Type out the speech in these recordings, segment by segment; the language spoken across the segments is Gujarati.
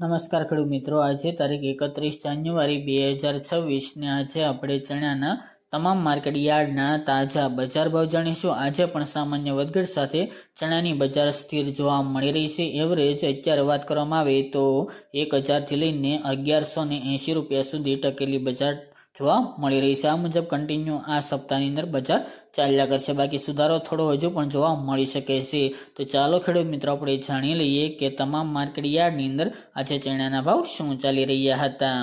નમસ્કાર ખેડૂત મિત્રો, આજે તારીખ એકત્રીસ જાન્યુઆરી બે હજાર છવ્વીસને આજે આપણે ચણાના તમામ માર્કેટ યાર્ડના તાજા બજાર ભાવ જાણીશું. આજે પણ સામાન્ય વધઘટ સાથે ચણાની બજાર સ્થિર જોવા મળી રહી છે. એવરેજ અત્યારે વાત કરવામાં આવે તો એક હજારથી લઈને અગિયારસો ને એંશી રૂપિયા સુધી ટકેલી બજાર જોવા મળી રહી છે. આ મુજબ કન્ટિન્યુ આ સપ્તાહની અંદર બજાર ચાલ્યા કરશે. બાકી સુધારો થોડો હજુ પણ જોવા મળી શકે છે. તો ચાલો ખેડૂત મિત્રો, આપણે જાણી લઈએ કે તમામ માર્કેટ યાર્ડની અંદર આજે ચણાના ભાવ શું ચાલી રહ્યા હતા?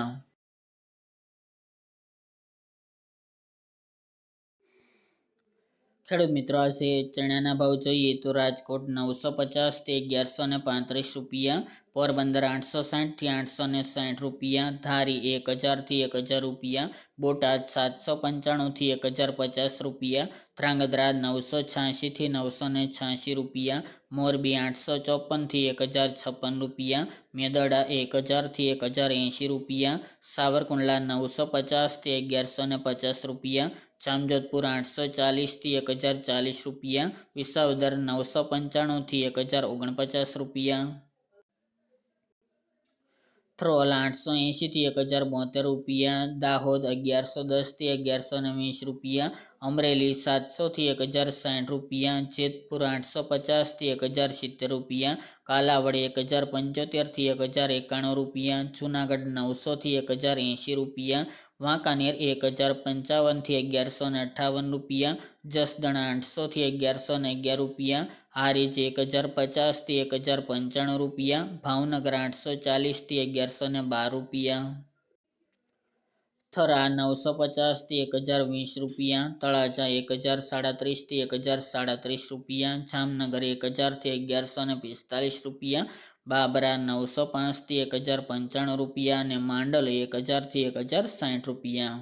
ખેડૂત મિત્રો, આજે ચણાના ભાવ જોઈએ તો રાજકોટ નવસો પચાસથી અગિયારસો ને પાંત્રીસ રૂપિયા પોરબંદર આઠસો સાઠથી આઠસો ને સાઠ રૂપિયા, ધારી એક હજારથી એક હજાર રૂપિયા, બોટાદ સાતસો પંચાણુંથી એક હજાર પચાસ રૂપિયા, ધ્રાંગધ્રા નવસો છ્યાસીથી નવસો ને છ્યાસી રૂપિયા, મોરબી આઠસો ચોપનથી એક હજાર છપ્પન રૂપિયા, મેદડા એક હજારથી એક હજાર એંશી રૂપિયા, સાવરકુંડલા નવસો પચાસથી અગિયારસો ને પચાસ રૂપિયા, જામજોધપુર આઠસો ચાલીસથી એક હજાર ચાલીસ રૂપિયા, વિસાવદર નવસો પંચાણુંથી એક હજાર ઓગણપચાસ રૂપિયા. થ્રોલ આઠસો એંશીથી એક હજાર બોતેર રૂપિયા, દાહોદ અગિયારસો દસથી અગિયારસો ને વીસ રૂપિયા, અમરેલી સાતસોથી એક હજાર સાઠ રૂપિયા, જેતપુર આઠસો પચાસથી એક હજાર સિત્તેર રૂપિયા, કાલાવડ એક હજાર પંચોતેરથી એક હજાર એકાણું રૂપિયા, જુનાગઢ નવસોથી એક હજાર એંશી રૂપિયા વાંકાનેર એક હજાર પંચાવનથી અગિયારસો ને અઠ્ઠાવન રૂપિયા, જસદણા આઠસોથી અગિયારસો ને અગિયાર રૂપિયા, હારીજ એક હજાર પચાસથી એક હજાર પંચાણું રૂપિયા, ભાવનગર આઠસો ચાલીસથી અગિયારસો ને બાર રૂપિયા. થરા નવસો પચાસથી એક હજાર વીસ રૂપિયા, તળાજા એક હજાર સાડત્રીસથી એક હજાર સાડત્રીસ રૂપિયા, જામનગર એક હજારથી અગિયારસો ને પિસ્તાલીસ રૂપિયા, બાબરા નવસો પાંચથી એક હજાર પંચાણું રૂપિયા અને માંડલ એક હજારથી એક હજાર સાઠ રૂપિયા.